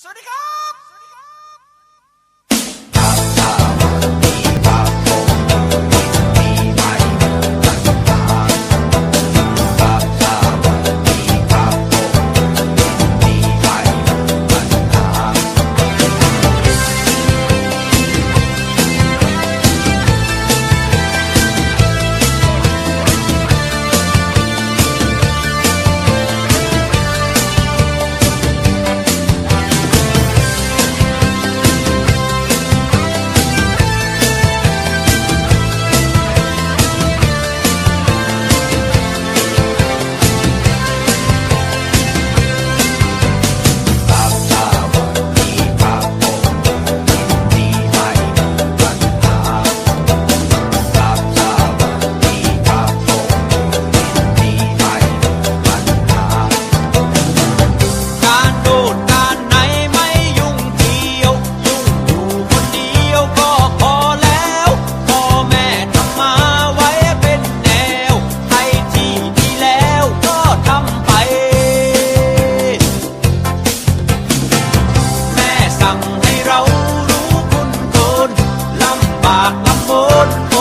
สวัสดีครับ ปากลำมน